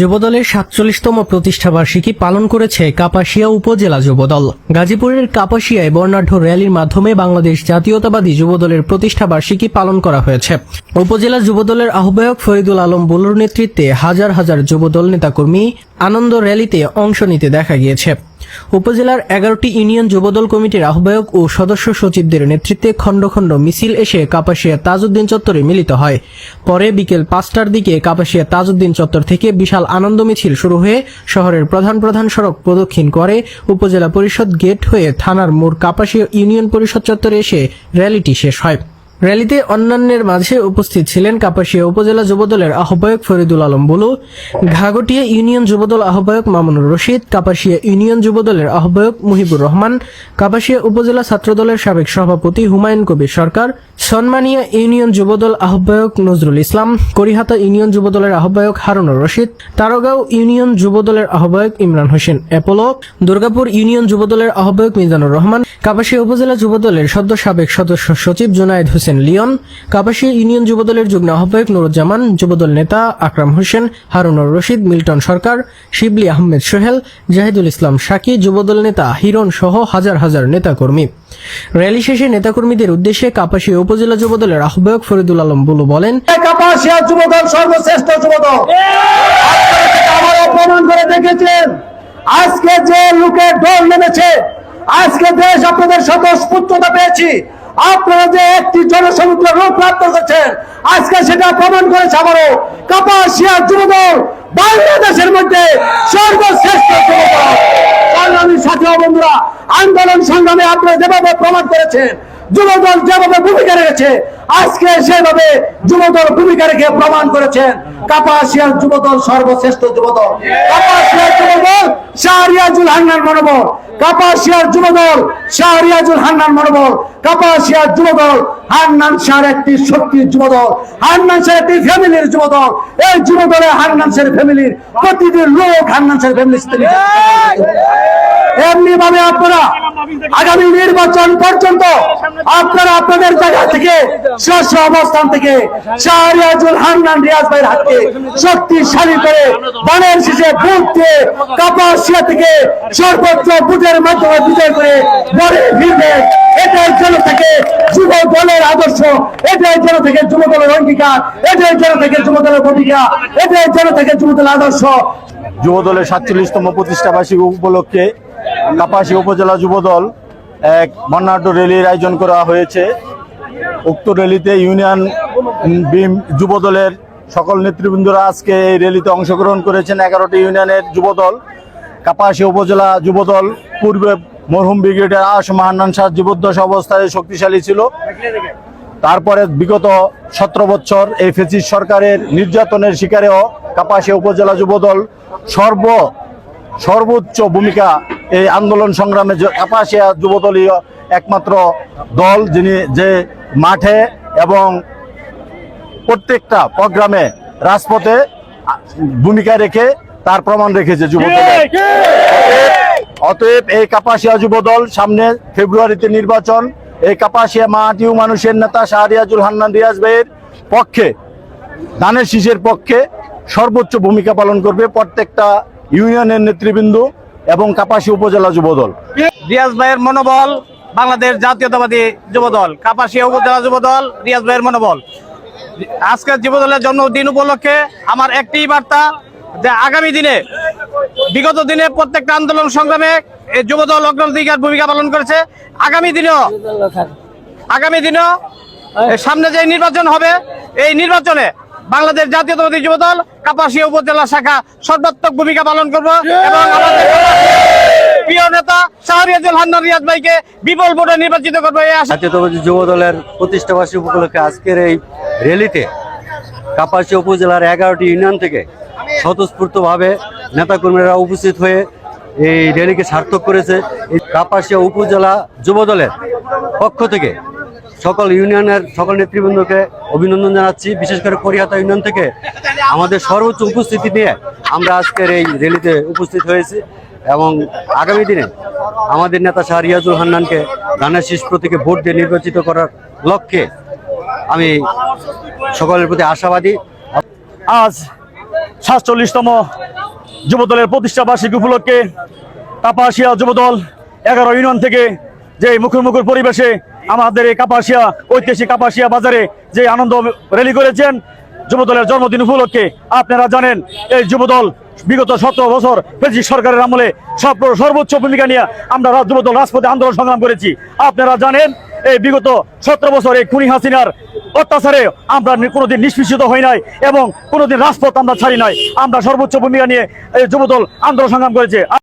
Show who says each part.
Speaker 1: যুবদলের সাতচল্লিশতম প্রতিষ্ঠাবার্ষিকী পালন করেছে কাপাসিয়া উপজেলা যুবদল। গাজীপুরের কাপাসিয়ায় বর্ণাঢ্য র্যালির মাধ্যমে বাংলাদেশ জাতীয়তাবাদী যুবদলের প্রতিষ্ঠাবার্ষিকী পালন করা হয়েছে। উপজেলা যুবদলের আহ্বায়ক ফরিদুল আলম বুলুর নেতৃত্বে হাজার হাজার যুবদল নেতাকর্মী আনন্দ র্যালিতে অংশ নিতে দেখা গিয়েছে। উপজেলার এগারোটি ইউনিয়ন যুবদল কমিটির আহ্বায়ক ও সদস্য সচিবদের নেতৃত্বে খণ্ড খণ্ড মিছিল এসে কাপাসিয়া তাজউদ্দিন চত্বরে মিলিত হয়। পরে বিকেল পাঁচটার দিকে কাপাসিয়া তাজউদ্দিন চত্বর থেকে বিশাল আনন্দ মিছিল শুরু হয়ে শহরের প্রধান প্রধান সড়ক প্রদক্ষিণ করে উপজেলা পরিষদ গেট হয়ে থানার মোড় কাপাসিয়া ইউনিয়ন পরিষদ চত্বরে এসে র্যালিটি শেষ হয়। র্যালিতে অন্যান্যের মাঝে উপস্থিত ছিলেন কাপাসিয়া উপজেলা যুবদলের আহ্বায়ক ফরিদুল আলম বুলু ঘাগটিয়া ইউনিয়ন যুবদল আহ্বায়ক মামুনুর রশিদ, কাপাসিয়া ইউনিয়ন যুবদলের আহ্বায়ক মুহিবুর রহমান, কাপাসিয়া উপজেলা ছাত্রদলের সাবেক সভাপতি হুমায়ুন কবির সরকার, সনমানিয়া ইউনিয়ন যুবদল আহ্বায়ক নজরুল ইসলাম, করিহাতা ইউনিয়ন যুবদলের আহ্বায়ক হারুনুর রশিদ, তারগাঁও ইউনিয়ন যুবদলের আহ্বায়ক ইমরান হোসেন অ্যাপোলো, দুর্গাপুর ইউনিয়ন যুবদলের আহ্বায়ক মিজানুর রহমান, কাপাসিয়া উপজেলা যুবদলের সদ্য সাবেক সদস্য সচিব জুনায়েদ হোসেন লিয়ন কাপাসিয়া ইউনিয়ন যুবদলের যুগ্ম আহ্বায়ক নুরুজ্জামান, যুবদল নেতা আকরাম হোসেন, হারুনুর রশিদ, মিল্টন সরকার, শিবলি আহমেদ সোহেল, জাহিদুল ইসলাম সাকি যুবদল নেতা হিরণ সহ হাজার হাজার নেতাকর্মী। র্যালি শেষে নেতাকর্মীদের উদ্দেশ্যে কাপাসিয়া উপজেলা যুবদলের আহ্বায়ক ফরিদুল আলম বুলু বলেন
Speaker 2: কাপাসিয়া যুবদল সর্বশ্রেষ্ঠ যুবদল। সেটা করে দেখেছেন, আজকে যে লোকের ঢোল নেমেছে, আজকে দেশ আপনাদের স্বতঃস্ফূর্ততা পেয়েছি। আপনারা যে একটি জনসমুদ্র রূপ প্রাপ্ত করেছেন, আজকে সেটা প্রমাণ করেছে আবারও কাপাসিয়া যুবদল বাংলাদেশের মধ্যে সর্বশ্রেষ্ঠ সংগ্রামী সাথী বন্ধুরা, আন্দোলন সংগ্রামে আপনারা যেভাবে প্রমাণ করেছেন, যুবদল যেভাবে ভূমিকা রেখেছে, আজকে সেভাবে যুবদল ভূমিকা রেখে প্রমাণ করেছেন। কাপাসিয়ার যুবদল সর্বশ্রেষ্ঠ যুবদল। কাপাসিয়ার যুবদল শাহরিয়াজুল হান্নান মনোবল, কাপাসিয়ার যুবদল, শাহরিয়াজুল হান্নান মনোবল, কাপাসিয়ার যুবদল, হান্নান শাহর একটি শক্তির যুবদল, হান্নান শাহ একটি ফ্যামিলির যুবদল। এই যুবদলে হান্নান শাহের ফ্যামিলির প্রতিটি লোক হান্নান শাহের ফ্যামিলির সাথে এমনি ভাবে আপনারা আগামী নির্বাচন পর্যন্ত আপনারা আপনাদের জায়গা থেকে, শস্য অবস্থান থেকে শাহরিয়াজুল হান্নান রিয়াজ ভাইয়ের হাতকে শক্তিশালী করে বানের শেষে ভোট দিয়ে কাপাসিয়া থেকে সর্বোচ্চ বুথের মাধ্যমে বিজয় করে বলে ফিরবে। এটাই যেন থেকে যুব দলের আদর্শ, এটাই যেন থেকে যুব দলের অঙ্গীকার, এটাই যেন থেকে যুব দলের ভূমিকা, এটাই যেন থেকে যুব দলের আদর্শ।
Speaker 3: যুবদলের সাতচল্লিশতম প্রতিষ্ঠা বার্ষিকী উপলক্ষে কাপাসী উপজেলা যুবদল এক বর্ণাঢ্য র্যালির আয়োজন করা হয়েছে। উক্ত র্যালিতে ইউনিয়ন বিম যুবদলের সকল নেতৃবৃন্দরা আজকে এই র্যালিতে অংশগ্রহণ করেছেন। এগারোটি ইউনিয়নের যুবদল কাপাসী উপজেলা যুবদল, পূর্বে মরহুম ব্রিগেডিয়ার আস মাহান্নান শাহ জীবদ্দশ অবস্থায় শক্তিশালী ছিল। তারপরে বিগত সতেরো বছর এই ফেসিস সরকারের নির্যাতনের শিকারেও কাপাসিয়া উপজেলা যুবদল সর্ব, সর্বোচ্চ ভূমিকা এই আন্দোলন সংগ্রামে কাপাসিয়া যুবদলীয় একমাত্র দল যিনি যে মাঠে এবং প্রত্যেকটা প্রোগ্রামে রাজপথে ভূমিকা রেখে তার প্রমাণ রেখেছে যুবদল। অতএব এই কাপাসিয়া যুবদল সামনে ফেব্রুয়ারিতে নির্বাচন এই কাপাসিয়া মাটিউ মানুষের নেতা শাহরিয়াজুল হান্নান রিয়াজ ভাইয়ের পক্ষে ধানের শীষের পক্ষে সর্বোচ্চ ভূমিকা পালন করবে প্রত্যেকটা ইউনিয়নের নেতৃবৃন্দ এবং কাপাসী উপজেলা যুবদল।
Speaker 4: রিয়াজ ভাইয়ের মনোবল বাংলাদেশ জাতীয়তাবাদী যুবদল কাপাসিয়া উপজেলা যুবদল রিয়াজ ভাইয়ের মনোবল। আজকের যুবদলের জন্মদিন উপলক্ষে আমার একটি বার্তা যে আগামী দিনে, বিগত দিনে প্রত্যেকটা আন্দোলন সংগ্রামে যুবদল অগ্রাধিকার ভূমিকা পালন করেছে। আগামী দিনেও আগামী দিনেও সামনে যে নির্বাচন হবে, এই নির্বাচনে বাংলাদেশ জাতীয়তাবাদী যুবদল কাপাসিয়া উপজেলা শাখা সর্বাত্মক ভূমিকা পালন করব এবং প্রিয় নেতা শাহরিয়াজুল হান্নান রিয়াজ ভাইকে বিপুল ভোটে নির্বাচিত করব
Speaker 5: জাতীয়তাবাদী যুব দলের প্রতিষ্ঠাবার্ষিকী উপলক্ষে আজকের এই র্যালিতে কাপাসিয়া উপজেলার এগারোটি ইউনিয়ন থেকে স্বতঃস্ফূর্তভাবে নেতাকর্মীরা উপস্থিত হয়ে এই র্যালিকে সার্থক করেছে। এই কাপাসিয়া উপজেলা যুব দলের পক্ষ থেকে সকল ইউনিয়নের সকল নেতৃবৃন্দকে অভিনন্দন জানাচ্ছি। বিশেষ করে করিহাতা ইউনিয়ন থেকে আমাদের সর্বোচ্চ উপস্থিতি নিয়ে আমরা আজকের এই র্যালিতে উপস্থিত হয়েছি এবং আগামী দিনে আমাদের নেতা শাহ রিয়াজুল হান্নানকে ধানের শীষ প্রতীকে ভোট দিয়ে নির্বাচিত করার লক্ষ্যে আমি সকলের প্রতি আশাবাদী।
Speaker 3: আজ
Speaker 6: সাতচল্লিশতম যুবদলের প্রতিষ্ঠা বার্ষিকী উপলক্ষে কাপাসিয়া যুবদল এগারো ইউনিয়ন থেকে যে মুখর মুখর পরিবেশে আমাদের এই কাপাসিয়া, ঐতিহাসিক কাপাসিয়া বাজারে যে আনন্দ র্যালি করেছেন, যুবদলের জন্মদিন উপলক্ষে আপনারা জানেন, এই যুবদল বিগত সতেরো বছর ব্রিটিশ সরকারের আমলে সর্বোচ্চ ভূমিকা নিয়ে আমরা যুবদল রাজপথে আন্দোলন সংগ্রাম করেছি। আপনারা জানেন এই বিগত সতেরো বছর এই খুনি হাসিনার অত্যাচারে আমরা কোনোদিন নিষ্পিষিত হই নাই এবং কোনোদিন রাজপথ আমরা ছাড়ি নাই। আমরা সর্বোচ্চ ভূমিকা নিয়ে এই যুবদল আন্দোলন সংগ্রাম করেছে।